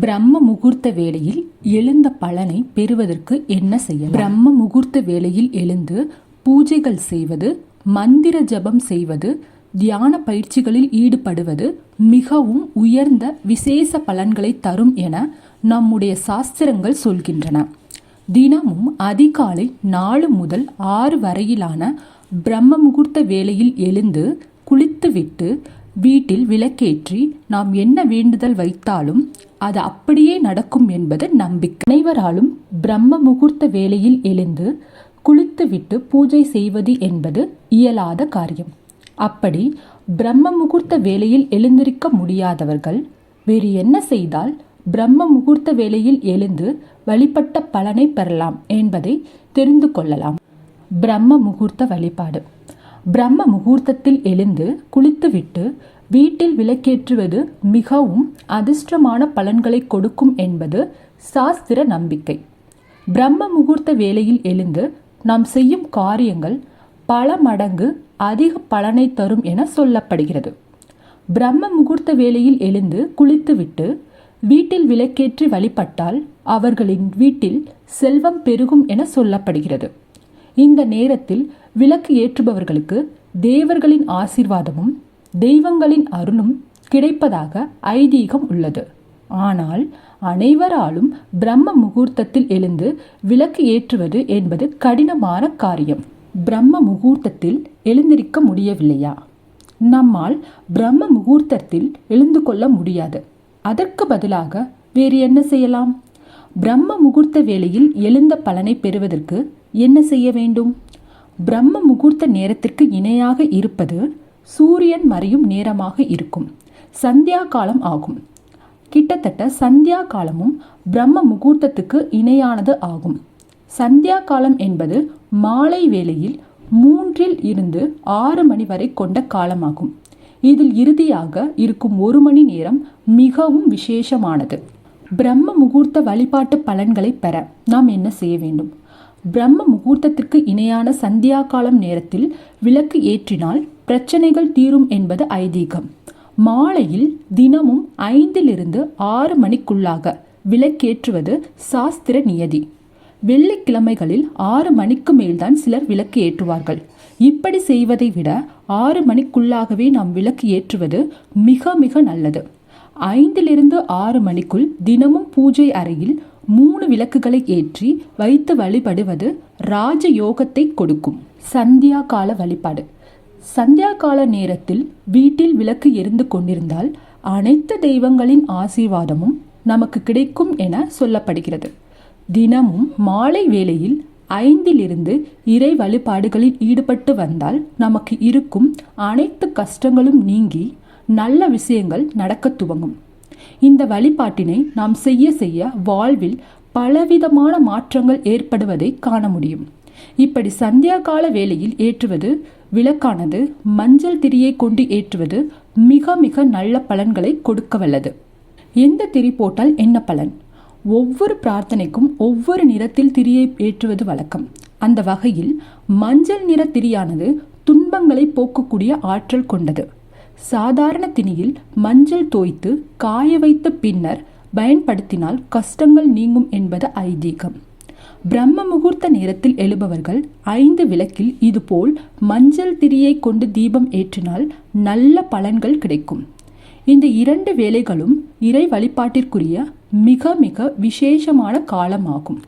பிரம்ம முகூர்த்த வேளையில் எழுந்த பலனை பெறுவதற்கு என்ன செய்ய பிரம்ம முகூர்த்த வேளையில் எழுந்து பூஜைகள் செய்வது மந்திர ஜபம் செய்வது தியான பயிற்சிகளில் ஈடுபடுவது மிகவும் உயர்ந்த விசேஷ பலன்களை தரும் என நம்முடைய சாஸ்திரங்கள் சொல்கின்றன. தினமும் அதிகாலை நாலு முதல் ஆறு வரையிலான பிரம்ம முகூர்த்த வேளையில் எழுந்து குளித்துவிட்டு வீட்டில் விளக்கேற்றி நாம் என்ன வேண்டுதல் வைத்தாலும் அது அப்படியே நடக்கும் என்பது நம்பிக்கை. அனைவராலும் பிரம்ம முகூர்த்த வேளையில் எழுந்து குளித்துவிட்டு பூஜை செய்வது என்பது இயலாத காரியம். அப்படி பிரம்ம முகூர்த்த வேளையில் எழுந்திருக்க முடியாதவர்கள் வேறு என்ன செய்தால் பிரம்ம முகூர்த்த வேளையில் எழுந்து வழிபட்ட பலனை பெறலாம் என்பதை தெரிந்து கொள்ளலாம். பிரம்ம முகூர்த்த வழிபாடு. பிரம்ம முகூர்த்தத்தில் எழுந்து குளித்துவிட்டு வீட்டில் விளக்கேற்றுவது மிகவும் அதிர்ஷ்டமான பலன்களை கொடுக்கும் என்பது சாஸ்திர நம்பிக்கை. பிரம்ம முகூர்த்த வேளையில் எழுந்து நாம் செய்யும் காரியங்கள் பல மடங்கு அதிக பலனை தரும் என சொல்லப்படுகிறது. பிரம்ம முகூர்த்த வேளையில் எழுந்து குளித்துவிட்டு வீட்டில் விளக்கேற்றி வழிபட்டால் அவர்களின் வீட்டில் செல்வம் பெருகும் என சொல்லப்படுகிறது. இந்த நேரத்தில் விளக்கு ஏற்றுபவர்களுக்கு தேவர்களின் ஆசிர்வாதமும் தெய்வங்களின் அருளும் கிடைப்பதாக ஐதீகம் உள்ளது. ஆனால் அனைவராலும் பிரம்ம முகூர்த்தத்தில் எழுந்து விளக்கு ஏற்றுவது என்பது கடினமான காரியம். பிரம்ம முகூர்த்தத்தில் எழுந்திருக்க முடியவில்லையா? நம்மால் பிரம்ம முகூர்த்தத்தில் எழுந்து கொள்ள முடியாது. அதற்கு பதிலாக வேறு என்ன செய்யலாம்? பிரம்ம முகூர்த்த வேளையில் எழுந்த பலனை பெறுவதற்கு என்ன செய்ய வேண்டும்? பிரம்ம முகூர்த்த நேரத்திற்கு இணையாக இருப்பது சூரியன் மறையும் நேரமாக இருக்கும். சந்தியா காலம் ஆகும். கிட்டத்தட்ட சந்தியா காலமும் பிரம்ம முகூர்த்தத்துக்கு இணையானது ஆகும். சந்தியா காலம் என்பது மாலை வேளையில் மூன்றில் இருந்து ஆறு மணி வரை கொண்ட காலமாகும். இதில் இறுதியாக இருக்கும் ஒரு மணி நேரம் மிகவும் விசேஷமானது. பிரம்ம முகூர்த்த வழிபாட்டு பலன்களை பெற நாம் என்ன செய்ய வேண்டும்? பிரம்ம முகூர்த்தத்திற்கு இணையான சந்தியா காலம் நேரத்தில் விளக்கு ஏற்றினால் பிரச்சனைகள் தீரும் என்பது ஐதீகம். மாலையில் தினமும் ஐந்திலிருந்து ஆறு மணிக்குள்ளாக விளக்கேற்றுவது சாஸ்திர நியதி. வெள்ளிக்கிழமைகளில் ஆறு மணிக்கு மேல்தான் சிலர் விளக்கு ஏற்றுவார்கள். இப்படி செய்வதை விட ஆறு மணிக்குள்ளாகவே நாம் விளக்கு ஏற்றுவது மிக மிக நல்லது. ஐந்திலிருந்து ஆறு மணிக்குள் தினமும் பூஜை அறையில் மூணு விளக்குகளை ஏற்றி வைத்து வழிபடுவது ராஜ யோகத்தை கொடுக்கும். சந்தியா கால வழிபாடு. சந்தியா கால நேரத்தில் வீட்டில் விளக்கு எரிந்து கொண்டிருந்தால் அனைத்து தெய்வங்களின் ஆசீர்வாதமும் நமக்கு கிடைக்கும் என சொல்லப்படுகிறது. தினமும் மாலை வேளையில் ஐந்திலிருந்து இறை வழிபாடுகளில் ஈடுபட்டு வந்தால் நமக்கு இருக்கும் அனைத்து கஷ்டங்களும் நீங்கி நல்ல விஷயங்கள் நடக்க துவங்கும். இந்த வழிபாட்டினை நாம் செய்ய செய்ய வாழ்வில் பலவிதமான மாற்றங்கள் ஏற்படுவதை காண முடியும். இப்படி சந்தியா கால வேளையில் ஏற்றுவது விளக்கானது மஞ்சள் திரியை கொண்டு ஏற்றுவது மிக மிக நல்ல பலன்களை கொடுக்க வல்லது எந்த திரி போட்டால் என்ன பலன்? ஒவ்வொரு பிரார்த்தனைக்கும் ஒவ்வொரு நிறத்தில் திரியை ஏற்றுவது வழக்கம். அந்த வகையில் மஞ்சள் நிற திரியானது துன்பங்களை போக்கக்கூடிய ஆற்றல் கொண்டது. சாதாரண திணியில் மஞ்சள் தோய்த்து காய வைத்த பின்னர் பயன்படுத்தினால் கஷ்டங்கள் நீங்கும் என்பது ஐதீகம். பிரம்ம முகூர்த்த நேரத்தில் எழுபவர்கள் ஐந்து விளக்கில் இதுபோல் மஞ்சள் திரியை கொண்டு தீபம் ஏற்றினால் நல்ல பலன்கள் கிடைக்கும். இந்த இரண்டு வேலைகளும் இறை வழிபாட்டிற்குரிய மிக மிக விசேஷமான காலமாகும்.